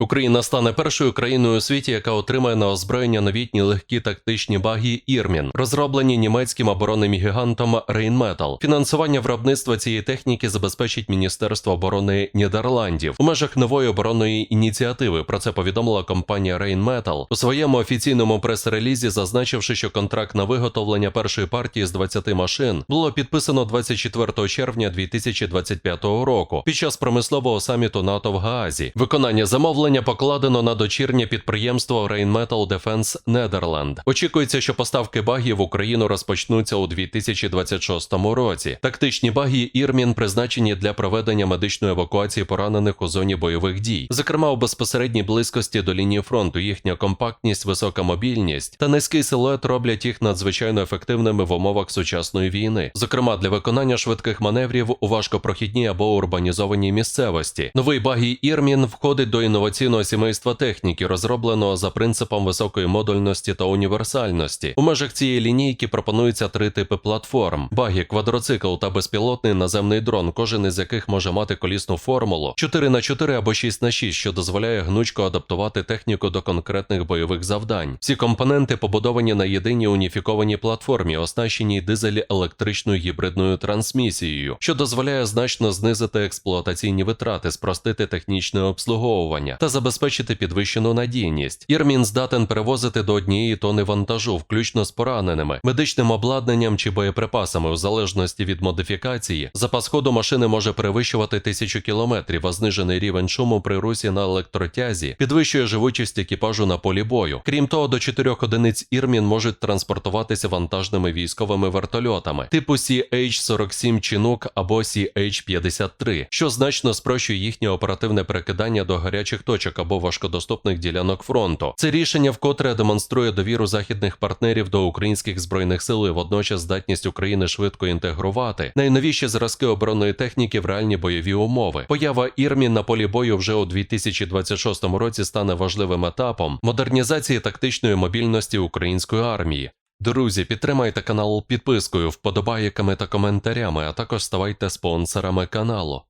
Україна стане першою країною у світі, яка отримає на озброєння новітні легкі тактичні багі Ірмін, розроблені німецьким оборонним гігантом Rheinmetall. Фінансування виробництва цієї техніки забезпечить Міністерство оборони Нідерландів у межах нової оборонної ініціативи. Про це повідомила компанія Rheinmetall у своєму офіційному прес-релізі, зазначивши, що контракт на виготовлення першої партії з 20 машин було підписано 24 червня 2025 року під час промислового саміту НАТО в Гаазі. Виконання замовлення покладено на дочірнє підприємство Rheinmetall Defense Netherland. Очікується, що поставки багів в Україну розпочнуться у 2026 році. Тактичні багі Ірмін призначені для проведення медичної евакуації поранених у зоні бойових дій, зокрема у безпосередній близькості до лінії фронту. Їхня компактність, висока мобільність та низький силует роблять їх надзвичайно ефективними в умовах сучасної війни, зокрема для виконання швидких маневрів у важкопрохідній або урбанізованій місцевості. Новий багій Ірмін входить до інноваційного сімейства техніки, розробленого за принципом високої модульності та універсальності. У межах цієї лінійки пропонуються три типи платформ: багі, квадроцикл та безпілотний наземний дрон, кожен із яких може мати колісну формулу 4 на 4 або 6 на 6 що дозволяє гнучко адаптувати техніку до конкретних бойових завдань. Всі компоненти побудовані на єдиній уніфікованій платформі, оснащеній дизелі електричною гібридною трансмісією, що дозволяє значно знизити експлуатаційні витрати, спростити технічне обслуговування та забезпечити підвищену надійність. Ірмін здатен перевозити до однієї тони вантажу, включно з пораненими, медичним обладнанням чи боєприпасами, у залежності від модифікації. Запас ходу машини може перевищувати тисячу кілометрів, а знижений рівень шуму при русі на електротязі підвищує живучість екіпажу на полі бою. Крім того, до чотирьох одиниць Ірмін можуть транспортуватися вантажними військовими вертольотами типу CH-47 Chinook або CH-53, що значно спрощує їхнє оперативне перекидання до гарячих точок або важкодоступних ділянок фронту. Це рішення вкотре демонструє довіру західних партнерів до українських збройних сил і водночас здатність України швидко інтегрувати найновіші зразки оборонної техніки в реальні бойові умови. Поява Ірмін на полі бою вже у 2026 році стане важливим етапом модернізації тактичної мобільності української армії. Друзі, підтримайте канал підпискою, вподобайками та коментарями, а також ставайте спонсорами каналу.